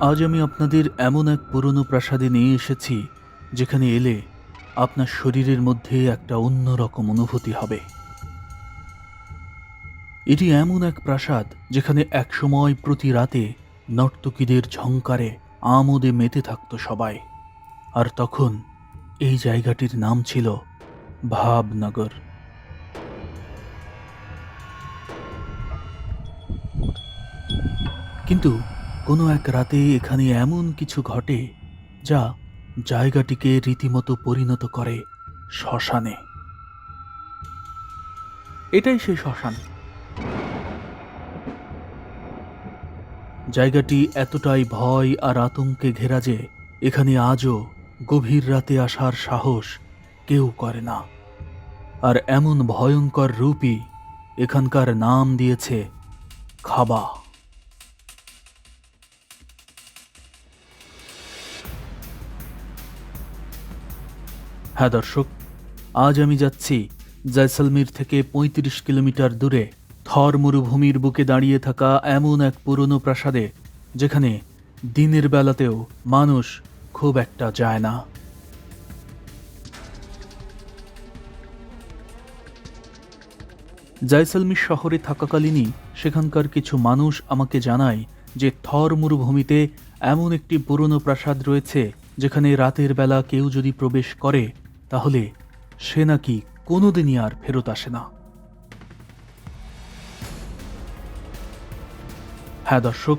আজ আমি আপনাদের এমন এক পুরনো প্রাসাদে নিয়ে এসেছি, যেখানে এলে আপনার শরীরের মধ্যে একটা অন্যরকম অনুভূতি হবে। এটি এমন এক প্রাসাদ, যেখানে একসময় প্রতি রাতে নর্তকীদের ঝংকারে আমোদে মেতে থাকত সবাই। আর তখন এই জায়গাটির নাম ছিল ভাবনগর। কিন্তু কোনো এক রাতে এখানে এমন কিছু ঘটে যা জায়গাটিকে রীতিমতো পরিণত করে শ্মশানে। এটাই সেই শ্মশান। জায়গাটি এতটাই ভয় আর আতঙ্কে ঘেরা যে এখানে আজও গভীর রাতে আসার সাহস কেউ করে না। আর এমন ভয়ঙ্কর রূপই এখানকার নাম দিয়েছে খাবা। হ্যাঁ দর্শক, আজ আমি যাচ্ছি জয়সলমীর থেকে ৩৫ কিলোমিটার দূরে থর মরুভূমির বুকে দাঁড়িয়ে থাকা এমন এক পুরনো প্রাসাদে, যেখানে দিনের বেলাতেও মানুষ খুব একটা যায় না। জয়সলমীর শহরে থাকাকালীনই সেখানকার কিছু মানুষ আমাকে জানায় যে থর মরুভূমিতে এমন একটি পুরনো প্রাসাদ রয়েছে, যেখানে রাতের বেলা কেউ যদি প্রবেশ করে তাহলে সে নাকি কোনোদিনই আর ফেরত আসে না। হ্যাঁ দর্শক,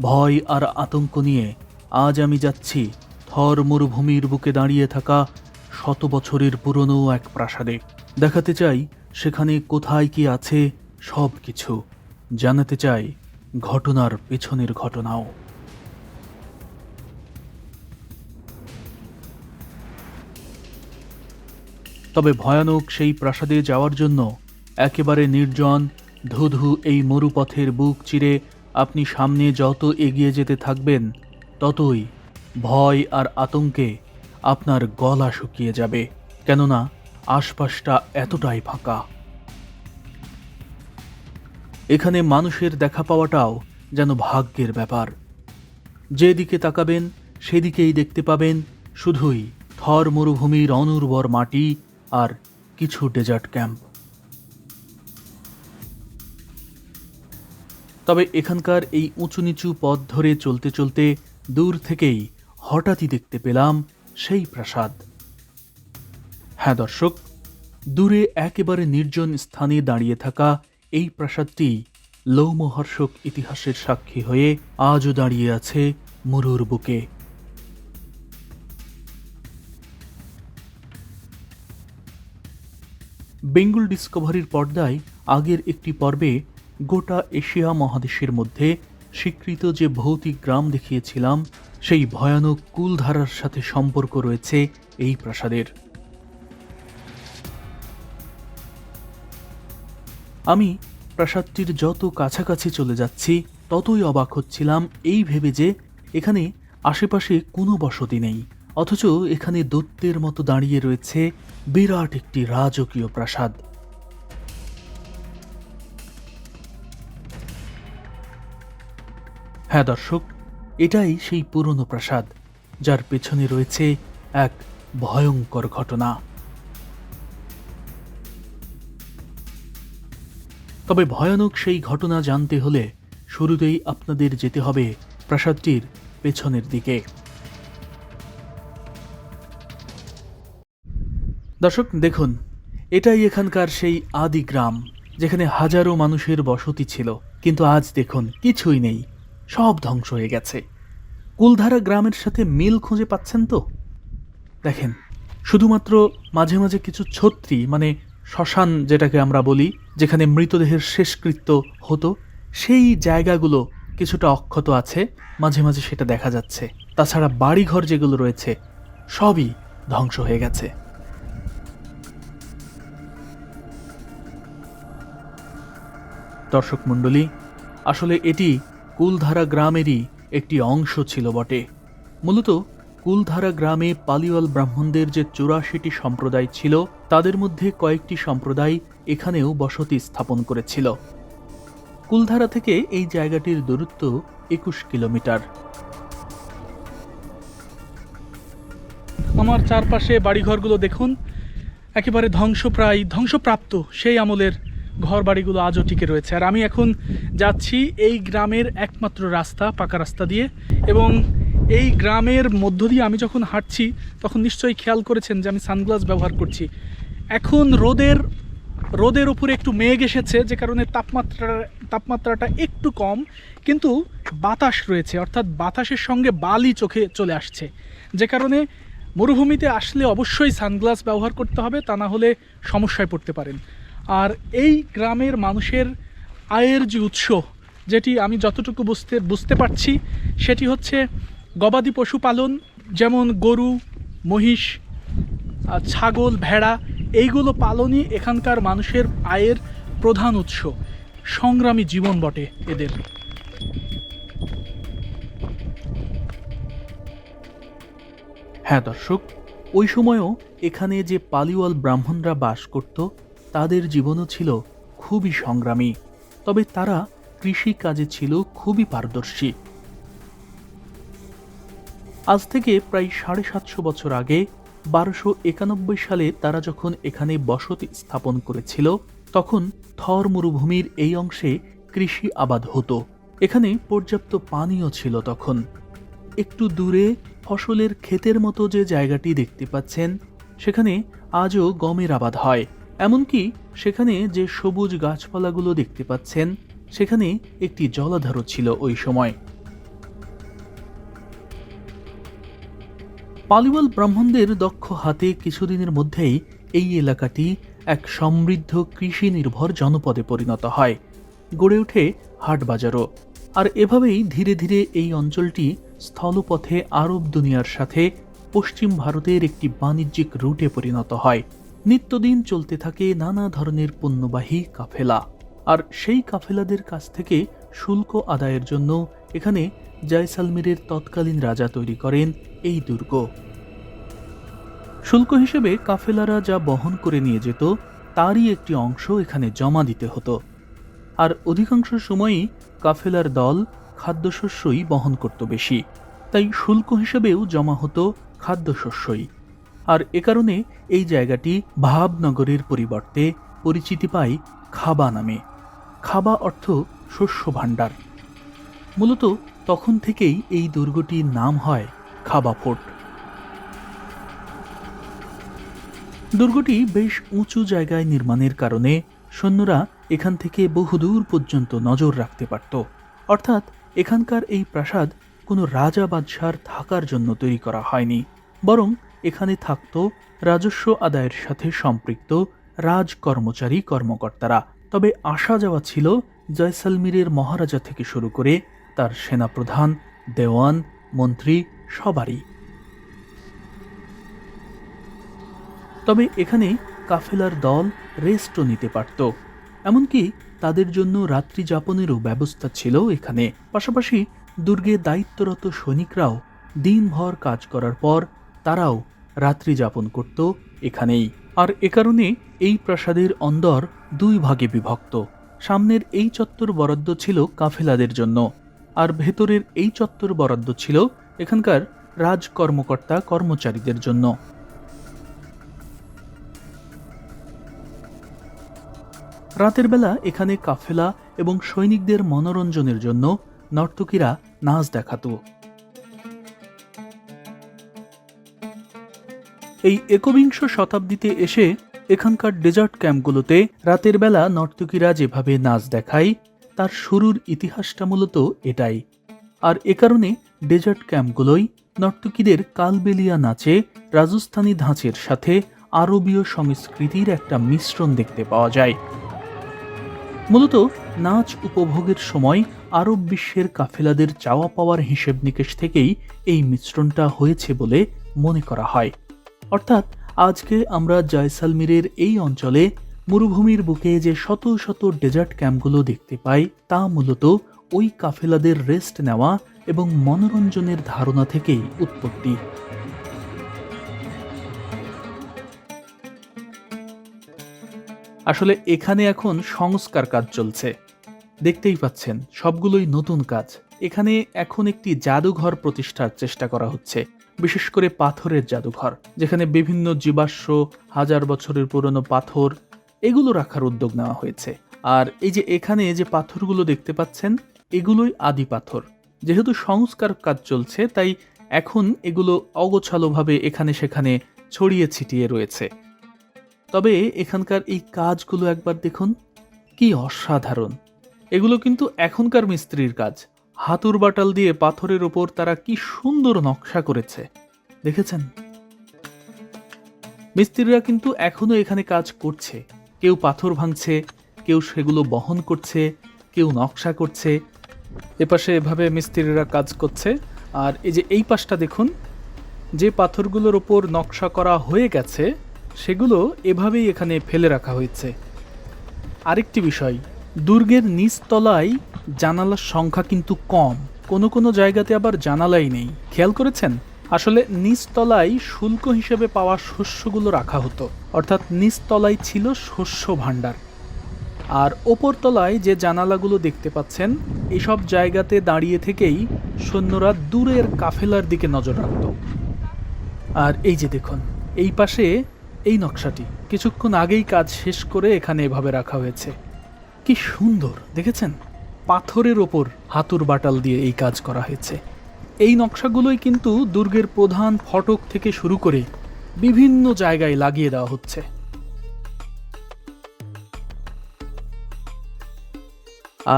ভয় আর আতঙ্ক নিয়ে আজ আমি যাচ্ছি থর মরুভূমির বুকে দাঁড়িয়ে থাকা শত বছরের পুরনো এক প্রাসাদে। দেখাতে চাই সেখানে কোথায় কি আছে সব কিছু জানাতে চাই ঘটনার পেছনের ঘটনাও। তবে ভয়ানক সেই প্রাসাদে যাওয়ার জন্য একেবারে নির্জন, ধুধু এই মরুপথের বুক চিরে আপনি সামনে যত এগিয়ে যেতে থাকবেন, ততই ভয় আর আতঙ্কে আপনার গলা শুকিয়ে যাবে, কেননা আশপাশটা এতটাই ফাঁকা। এখানে মানুষের দেখা পাওয়াটাও যেন ভাগ্যের ব্যাপার। যেদিকে তাকাবেন, সেদিকেই দেখতে পাবেন শুধুই থর মরুভূমির অনুর্বর মাটি আর কিছু ডেজার্ট ক্যাম্প তবে এখানকার এই উঁচু নিচু পথ ধরে চলতে চলতে দূর থেকেই হঠাৎই দেখতে পেলাম সেই প্রাসাদ। হ্যাঁ দর্শক, দূরে একেবারে নির্জন স্থানে দাঁড়িয়ে থাকা এই প্রাসাদটি লৌমহর্ষক ইতিহাসের সাক্ষী হয়ে আজও দাঁড়িয়ে আছে মরুর বুকে। বেঙ্গল ডিসকভারির পর্দায় আগের একটি পর্বে গোটা এশিয়া মহাদেশের মধ্যে স্বীকৃত যে ভৌতিক গ্রাম দেখিয়েছিলাম, সেই ভয়ানক কুলধারার সাথে সম্পর্ক রয়েছে এই প্রাসাদের। আমি প্রাসাদটির যত কাছাকাছি চলে যাচ্ছি, ততই অবাক হচ্ছিলাম এই ভেবে যে এখানে আশেপাশে কোনো বসতি নেই, অথচ এখানে দৈত্যের মতো দাঁড়িয়ে রয়েছে বিরাট একটি রাজকীয় প্রাসাদ। হ্যাঁ দর্শক, এটাই সেই পুরনো প্রাসাদ, যার পেছনে রয়েছে এক ভয়ঙ্কর ঘটনা। তবে ভয়ানক সেই ঘটনা জানতে হলে শুরুতেই আপনাদের যেতে হবে প্রাসাদটির পেছনের দিকে। দর্শক, দেখুন, এটাই এখানকার সেই আদি গ্রাম, যেখানে হাজারো মানুষের বসতি ছিল। কিন্তু আজ দেখুন, কিছুই নেই, সব ধ্বংস হয়ে গেছে। কুলধারা গ্রামের সাথে মিল খুঁজে পাচ্ছেন তো? দেখেন, শুধুমাত্র মাঝে মাঝে কিছু ছত্রি মানে শ্মশান যেটাকে আমরা বলি, যেখানে মৃতদেহের শেষকৃত্য হতো, সেই জায়গাগুলো কিছুটা অক্ষত আছে, মাঝে মাঝে সেটা দেখা যাচ্ছে। তাছাড়া বাড়িঘর যেগুলো রয়েছে, সবই ধ্বংস হয়ে গেছে। দর্শক মণ্ডলী, আসলে এটি কুলধারা গ্রামেরই একটি অংশ ছিল বটে। মূলত কুলধারা গ্রামে পালিওয়াল ব্রাহ্মণদের যে চুরাশিটি সম্প্রদায় ছিল, তাদের মধ্যে কয়েকটি সম্প্রদায় এখানেও বসতি স্থাপন করেছিল। কুলধারা থেকে এই জায়গাটির দূরত্ব একুশ কিলোমিটার। আমার চারপাশে বাড়িঘরগুলো দেখুন, একেবারে ধ্বংসপ্রায়, ধ্বংসপ্রাপ্ত সেই আমলের ঘর বাড়িগুলো আজও টিকে রয়েছে। আর আমি এখন যাচ্ছি এই গ্রামের একমাত্র রাস্তা, পাকা রাস্তা দিয়ে এবং এই গ্রামের মধ্য দিয়ে আমি যখন হাঁটছি, তখন নিশ্চয়ই খেয়াল করেছেন যে আমি সানগ্লাস ব্যবহার করছি। এখন রোদের রোদের উপরে একটু মেঘ এসেছে, যে কারণে তাপমাত্রা, তাপমাত্রাটা একটু কম, কিন্তু বাতাস রয়েছে, অর্থাৎ বাতাসের সঙ্গে বালি চোখে চলে আসছে। যে কারণে মরুভূমিতে আসলে অবশ্যই সানগ্লাস ব্যবহার করতে হবে, তা না হলে সমস্যায় পড়তে পারেন। আর এই গ্রামের মানুষের আয়ের যে উৎস, যেটি আমি যতটুকু বুঝতে বুঝতে পারছি, সেটি হচ্ছে গবাদি পশুপালন যেমন গরু, মহিষ ছাগল, ভেড়া, এইগুলো পালনই এখানকার মানুষের আয়ের প্রধান উৎস। সংগ্রামী জীবন বটে এদের। হ্যাঁ দর্শক, ওই সময়ও এখানে যে পালিওয়াল ব্রাহ্মণরা বাস করত তাদের জীবনও ছিল খুবই সংগ্রামী, তবে তারা কৃষি কাজে ছিল খুবই পারদর্শী। আজ থেকে প্রায় সাড়ে সাতশো বছর আগে, বারোশো একানব্বই সালে তারা যখন এখানে বসতি স্থাপন করেছিল, তখন থর মরুভূমির এই অংশে কৃষি আবাদ হতো। এখানে পর্যাপ্ত পানিও ছিল তখন। একটু দূরে ফসলের ক্ষেতের মতো যে জায়গাটি দেখতে পাচ্ছেন, সেখানে আজও গমের আবাদ হয়। এমনকি সেখানে যে সবুজ গাছপালাগুলো দেখতে পাচ্ছেন, সেখানে একটি জলাধারও ছিল ওই সময়। পালিওয়াল ব্রাহ্মণদের দক্ষ হাতে কিছুদিনের মধ্যেই এই এলাকাটি এক সমৃদ্ধ কৃষি নির্ভর জনপদে পরিণত হয়। গড়ে ওঠে হাটবাজারও। আর এভাবেই ধীরে ধীরে এই অঞ্চলটি স্থলপথে আরব দুনিয়ার সাথে পশ্চিম ভারতের একটি বাণিজ্যিক রুটে পরিণত হয়। নিত্যদিন চলতে থাকে নানা ধরনের পণ্যবাহী কাফেলা। আর সেই কাফেলাদের কাছ থেকে শুল্ক আদায়ের জন্য এখানে জয়সালমীরের তৎকালীন রাজা তৈরি করেন এই দুর্গ। শুল্ক হিসেবে কাফেলারা যা বহন করে নিয়ে যেত, তারই একটি অংশ এখানে জমা দিতে হতো। আর অধিকাংশ সময়ই কাফেলার দল খাদ্যশস্যই বহন করত বেশি। তাই শুল্ক হিসেবেও জমা হতো খাদ্যশস্যই। আর এ কারণে এই জায়গাটি ভাবনগরের পরিবর্তে পরিচিতি পায় খাবা নামে। খাবা অর্থ শস্য ভাণ্ডার। মূলত তখন থেকেই এই দুর্গটির নাম হয় খাবা ফোর্ট। দুর্গটি বেশ উঁচু জায়গায় নির্মাণের কারণে সৈন্যরা এখান থেকে বহুদূর পর্যন্ত নজর রাখতে পারত। অর্থাৎ এখানকার এই প্রাসাদ কোনো রাজা বাদশার থাকার জন্য তৈরি করা হয়নি, বরং এখানে থাকত রাজস্ব আদায়ের সাথে সম্পৃক্ত রাজ কর্মচারী কর্মকর্তারা। তবে আসা যাওয়া ছিল জয়সালমীরের মহারাজা থেকে শুরু করে তার সেনাপ্রধান, দেওয়ান, মন্ত্রী সবারই। তবে এখানে কাফেলার দল রেস্টও নিতে পারত। এমনকি তাদের জন্য রাত্রি যাপনেরও ব্যবস্থা ছিল এখানে। পাশাপাশি দুর্গে দায়িত্বরত সৈনিকরাও দিনভর কাজ করার পর তারাও রাত্রি যাপন করত এখানেই। আর এ কারণে এই প্রাসাদের অন্দর দুই ভাগে বিভক্ত। সামনের এই চত্বর বরাদ্দ ছিল কাফেলাদের জন্য, আর ভেতরের এই চত্বর বরাদ্দ ছিল এখানকার রাজ কর্মকর্তা কর্মচারীদের জন্য। রাতের বেলা এখানে কাফেলা এবং সৈনিকদের মনোরঞ্জনের জন্য নর্তকীরা নাচ দেখাতো। এই একবিংশ শতাব্দীতে এসে এখানকার ডেজার্ট ক্যাম্পগুলোতে রাতের বেলা নর্তকীরা যেভাবে নাচ দেখায়, তার শুরুর ইতিহাসটা মূলত এটাই। আর এ কারণে ডেজার্ট ক্যাম্পগুলোই নর্তকীদের কালবেলিয়া নাচে, রাজস্থানী ধাঁচের সাথে আরবীয় সংস্কৃতির একটা মিশ্রণ দেখতে পাওয়া যায়। মূলত নাচ উপভোগের সময় আরব বিশ্বের কাফেলাদের চাওয়া পাওয়ার হিসেব নিকেশ থেকেই এই মিশ্রণটা হয়েছে বলে মনে করা হয়। অর্থাৎ আজকে আমরা জয়সালমীরের এই অঞ্চলে মরুভূমির বুকে যে শত শত ডেজার্ট ক্যাম্পগুলো দেখতে পাই, তা মূলত ওই কাফেলাদের রেস্ট নেওয়া এবং মনোরঞ্জনের ধারণা থেকেই উৎপত্তি। আসলে এখানে এখন সংস্কার কাজ চলছে। দেখতেই পাচ্ছেন, সবগুলোই নতুন কাজ। এখানে এখন একটি জাদুঘর প্রতিষ্ঠার চেষ্টা করা হচ্ছে। বিশেষ করে পাথরের জাদুঘর, যেখানে বিভিন্ন জীবাশ্ম, হাজার বছরের পুরনো পাথর, এগুলো রাখার উদ্যোগ নেওয়া হয়েছে। আর এই যে এখানে যে পাথরগুলো দেখতে পাচ্ছেন, এগুলোই আদি পাথর। যেহেতু সংস্কার কাজ চলছে, তাই এখন এগুলো অগোছালোভাবে এখানে সেখানে ছড়িয়ে ছিটিয়ে রয়েছে। তবে এখানকার এই কাজগুলো একবার দেখুন, কি অসাধারণ! এগুলো কিন্তু এখনকার মিস্ত্রির কাজ। হাতুর বাটাল দিয়ে পাথরের ওপর তারা কি সুন্দর নকশা করেছে। দেখেছেন? মিস্ত্রিরা কিন্তু এখনও এখানে কাজ করছে। কেউ পাথর ভাঙছে, কেউ সেগুলো বহন করছে, কেউ নকশা করছে। এপাশে এভাবে মিস্ত্রিরা কাজ করছে। আর এই যে এই পাশটা দেখুন, যে পাথরগুলোর ওপর নকশা করা হয়ে গেছে, সেগুলো এভাবেই এখানে ফেলে রাখা হয়েছে। আরেকটি বিষয় দুর্গের নিচতলায় জানালার সংখ্যা কিন্তু কম। কোনো কোনো জায়গাতে আবার জানালাই নেই। খেয়াল করেছেন? আসলে নিচতলায় শুল্ক হিসেবে পাওয়া শস্যগুলো রাখা হতো। অর্থাৎ নিচতলায় ছিল শস্য ভাণ্ডার। আর ওপরতলায় যে জানালাগুলো দেখতে পাচ্ছেন, এসব জায়গাতে দাঁড়িয়ে থেকেই সৈন্যরা দূরের কাফেলার দিকে নজর রাখত। আর এই যে দেখুন, এই পাশে এই নকশাটি। কিছুক্ষণ আগেই কাজ শেষ করে এখানে এভাবে রাখা হয়েছে। কি সুন্দর, দেখেছেন? পাথরের ওপর হাতুর বাটাল দিয়ে এই কাজ করা হয়েছে। এই নকশাগুলোই কিন্তু দুর্গের প্রধান ফটক থেকে শুরু করে বিভিন্ন জায়গায় লাগিয়ে দেওয়া হচ্ছে।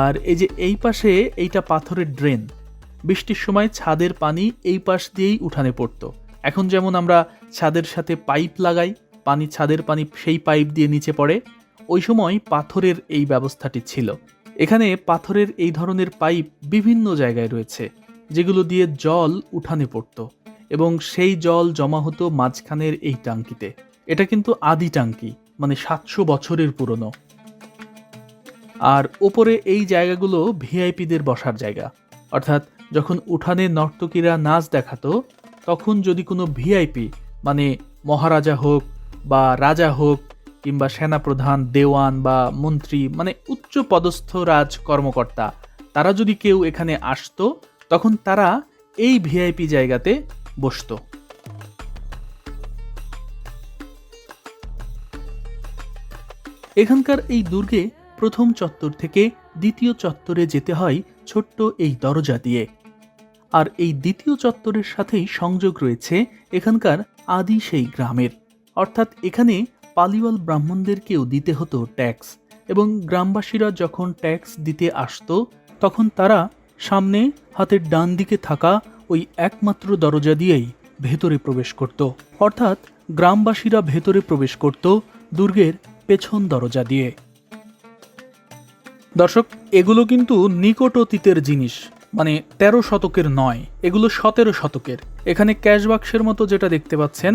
আর এই যে এই পাশে এইটা পাথরের ড্রেন, বৃষ্টির সময় ছাদের পানি এই পাশ দিয়েই উঠানে পড়তো। এখন যেমন আমরা ছাদের সাথে পাইপ লাগাই, পানি ছাদের পানি সেই পাইপ দিয়ে নিচে পড়ে ওই সময় পাথরের এই ব্যবস্থাটি ছিল। এখানে পাথরের এই ধরনের পাইপ বিভিন্ন জায়গায় রয়েছে, যেগুলো দিয়ে জল উঠানে পড়ত এবং সেই জল জমা হতো মাঝখানের এই টাঙ্কিতে। এটা কিন্তু আদি টাঙ্কি মানে সাতশো বছরের পুরনো। আর ওপরে এই জায়গাগুলো ভিআইপিদের বসার জায়গা। অর্থাৎ যখন উঠানে নর্তকীরা নাচ দেখাতো, তখন যদি কোনো ভিআইপি মানে মহারাজা হোক বা রাজা হোক কিংবা সেনাপ্রধান, দেওয়ান বা মন্ত্রী মানে উচ্চ পদস্থ রাজ কর্মকর্তা, তারা যদি কেউ এখানে আসতো, তখন তারা এই ভিআইপি জায়গাতে বসতো। এখানকার এই দুর্গে প্রথম চত্বর থেকে দ্বিতীয় চত্বরে যেতে হয় ছোট্ট এই দরজা দিয়ে। আর এই দ্বিতীয় চত্বরের সাথেই সংযোগ রয়েছে এখানকার আদি সেই গ্রামের। অর্থাৎ এখানে পালিওয়াল ব্রাহ্মণদেরকেও দিতে হতো ট্যাক্স এবং গ্রামবাসীরা যখন ট্যাক্স দিতে আসতো, তখন তারা সামনে হাতের ডান দিকে থাকা ওই একমাত্র দরজা দিয়েই ভেতরে প্রবেশ করত। অর্থাৎ গ্রামবাসীরা ভেতরে প্রবেশ করত দুর্গের পেছন দরজা দিয়ে। দর্শক, এগুলো কিন্তু নিকট অতীতের জিনিস মানে তেরো শতকের নয়, এগুলো সতেরো শতকের। এখানে ক্যাশ বাক্সের মতো যেটা দেখতে পাচ্ছেন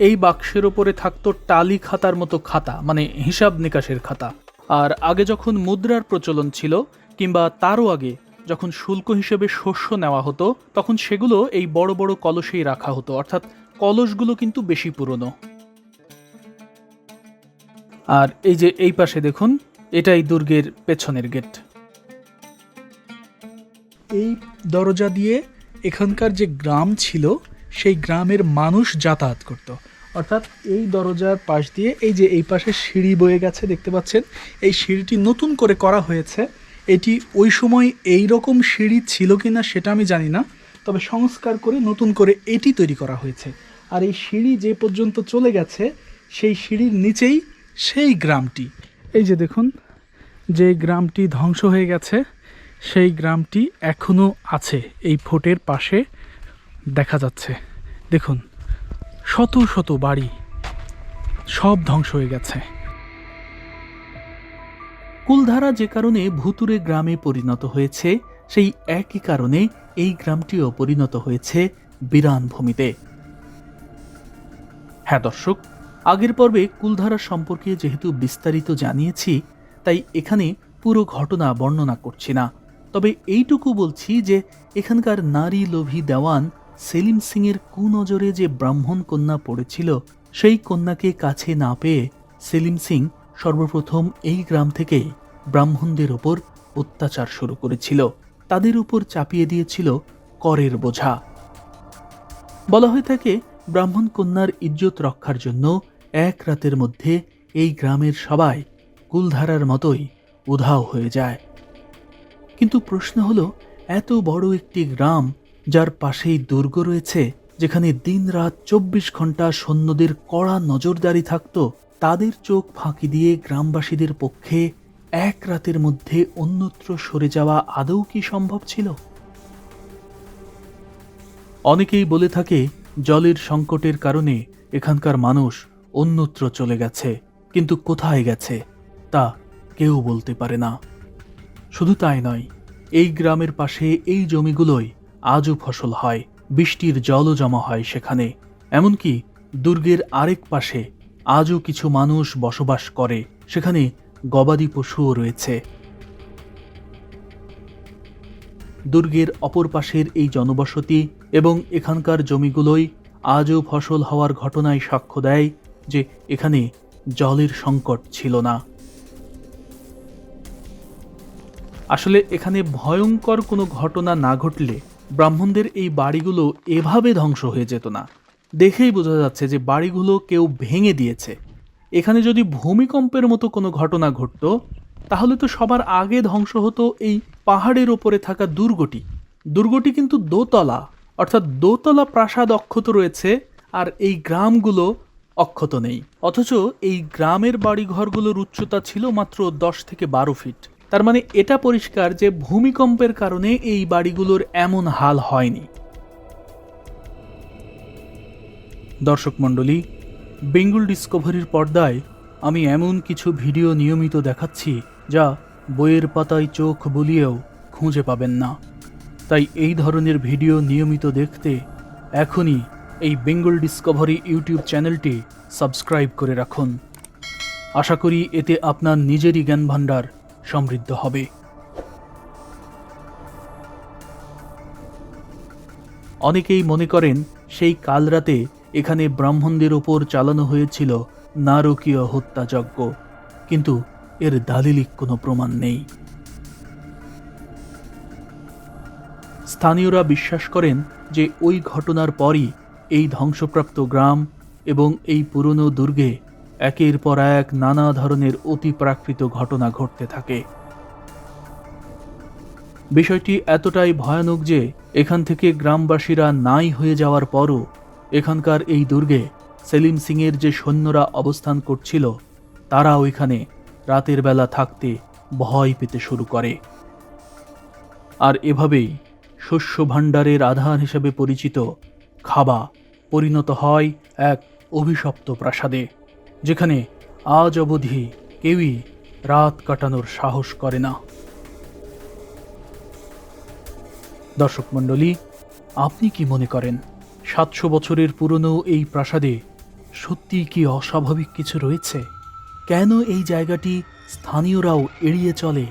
এই বাক্সের ওপরে থাকতো টালি খাতার মতো খাতা মানে হিসাব নিকাশের খাতা। আর আগে যখন মুদ্রার প্রচলন ছিল, কিংবা তারও আগে যখন শুল্ক হিসেবে শস্য নেওয়া হতো, তখন সেগুলো এই বড় বড় কলসেই রাখা হতো, অর্থাৎ কলসগুলো কিন্তু বেশি পুরনো। আর এই যে এই পাশে দেখুন, এটাই দুর্গের পেছনের গেট। এই দরজা দিয়ে এখানকার যে গ্রাম ছিল সেই গ্রামের মানুষ যাতায়াত করত। অর্থাৎ এই দরজার পাশ দিয়ে এই যে এই পাশে সিঁড়ি বয়ে গেছে, দেখতে পাচ্ছেন? এই সিঁড়িটি নতুন করে করা হয়েছে। এটি ওই সময় এই রকম সিঁড়ি ছিল কি না সেটা আমি জানি না, তবে সংস্কার করে নতুন করে এটি তৈরি করা হয়েছে। আর এই সিঁড়ি যে পর্যন্ত চলে গেছে, সেই সিঁড়ির নিচেই সেই গ্রামটি। এই যে দেখুন, যে গ্রামটি ধ্বংস হয়ে গেছে, সেই গ্রামটি এখনও আছে। এই ফোর্টের পাশে দেখা যাচ্ছে। দেখুন, শত শত বাড়ি সব ধ্বংস হয়ে গেছে। কুলধারা যে কারণে ভুতুরে গ্রামে পরিণত হয়েছে, সেই একই কারণে এই গ্রামটিও পরিণত হয়েছে বিরান ভূমিতে। হ্যাঁ দর্শক, আগের পর্বে কুলধারা সম্পর্কে যেহেতু বিস্তারিত জানিয়েছি, তাই এখানে পুরো ঘটনা বর্ণনা করছি না। তবে এইটুকু বলছি যে, এখানকার নারী লোভী দেওয়ান সেলিম সিংয়ের কুনজরে যে ব্রাহ্মণ কন্যা পড়েছিল, সেই কন্যাকে কাছে না পেয়ে সেলিম সিং সর্বপ্রথম এই গ্রাম থেকে ব্রাহ্মণদের ওপর অত্যাচার শুরু করেছিল। তাদের উপর চাপিয়ে দিয়েছিল করের বোঝা। বলা হয়ে থাকে, ব্রাহ্মণ কন্যার ইজ্জত রক্ষার জন্য এক রাতের মধ্যে এই গ্রামের সবাই কুলধারার মতোই উধাও হয়ে যায়। কিন্তু প্রশ্ন হলো, এত বড় একটি গ্রাম যার পাশেই দুর্গ রয়েছে, যেখানে দিনরাত চব্বিশ ঘণ্টা সৈন্যদের কড়া নজরদারি থাকত, তাদের চোখ ফাঁকি দিয়ে গ্রামবাসীদের পক্ষে এক রাতের মধ্যে অন্যত্র সরে যাওয়া আদৌ কি সম্ভব ছিল? অনেকেই বলে থাকে, জলের সংকটের কারণে এখানকার মানুষ অন্যত্র চলে গেছে, কিন্তু কোথায় গেছে, তা কেউ বলতে পারে না। শুধু তাই নয়, এই গ্রামের পাশে এই জমিগুলোই আজও ফসল হয়, বৃষ্টির জলও জমা হয় সেখানে। এমনকি দুর্গের আরেক পাশে আজও কিছু মানুষ বসবাস করে, সেখানে গবাদি পশুও রয়েছে। দুর্গের অপর পাশের এই জনবসতি এবং এখানকার জমিগুলোই আজও ফসল হওয়ার ঘটনায় সাক্ষ্য দেয় যে এখানে জলের সংকট ছিল না। আসলে এখানে ভয়ঙ্কর কোনো ঘটনা না ঘটলে ব্রাহ্মণদের এই বাড়িগুলো এভাবে ধ্বংস হয়ে যেত না। দেখেই বোঝা যাচ্ছে যে বাড়িগুলো কেউ ভেঙে দিয়েছে। এখানে যদি ভূমিকম্পের মতো কোনো ঘটনা ঘটতো, তাহলে তো সবার আগে ধ্বংস হতো এই পাহাড়ের ওপরে থাকা দুর্গটি। দুর্গটি কিন্তু দোতলা, অর্থাৎ দোতলা প্রাসাদ অক্ষত রয়েছে, আর এই গ্রামগুলো অক্ষত নেই। অথচ এই গ্রামের বাড়িঘরগুলোর উচ্চতা ছিল মাত্র দশ থেকে বারো ফিট। তার মানে এটা পরিষ্কার যে ভূমিকম্পের কারণে এই বাড়িগুলোর এমন হাল হয়নি। দর্শক মণ্ডলী, বেঙ্গল ডিসকভারির পর্দায় আমি এমন কিছু ভিডিও নিয়মিত দেখাচ্ছি যা বইয়ের পাতায় চোখ বুলিয়েও খুঁজে পাবেন না। তাই এই ধরনের ভিডিও নিয়মিত দেখতে এখনই এই বেঙ্গল ডিসকভারি ইউটিউব চ্যানেলটি সাবস্ক্রাইব করে রাখুন। আশা করি এতে আপনার নিজেরই জ্ঞান ভাণ্ডার সমৃদ্ধ হবে। অনেকেই মনে করেন, সেই কাল রাতে এখানে ব্রাহ্মণদের ওপর চালানো হয়েছিল নারকীয় হত্যাযজ্ঞ, কিন্তু এর দালিলিক কোনো প্রমাণ নেই। স্থানীয়রা বিশ্বাস করেন যে ওই ঘটনার পরই এই ধ্বংসপ্রাপ্ত গ্রাম এবং এই পুরনো দুর্গে একের পর এক নানা ধরনের অতিপ্রাকৃত ঘটনা ঘটতে থাকে। বিষয়টি এতটাই ভয়ানক যে, এখান থেকে গ্রামবাসীরা নাই হয়ে যাওয়ার পরও এখানকার এই দুর্গে সেলিম সিংয়ের যে সৈন্যরা অবস্থান করছিল তারা ওইখানে রাতের বেলা থাকতে ভয় পেতে শুরু করে। আর এভাবেই শস্য ভাণ্ডারের আধার হিসেবে পরিচিত খাবা পরিণত হয় এক অভিশপ্ত প্রাসাদে। যেখানে আজ অবধি কেউই রাত কাটানোর সাহস করে না। দর্শক মণ্ডলী, আপনি কি মনে করেন, সাতশো বছরের পুরনো এই প্রাসাদে সত্যি কি অস্বাভাবিক কিছু রয়েছে? কেন এই জায়গাটি স্থানীয়রাও এড়িয়ে চলে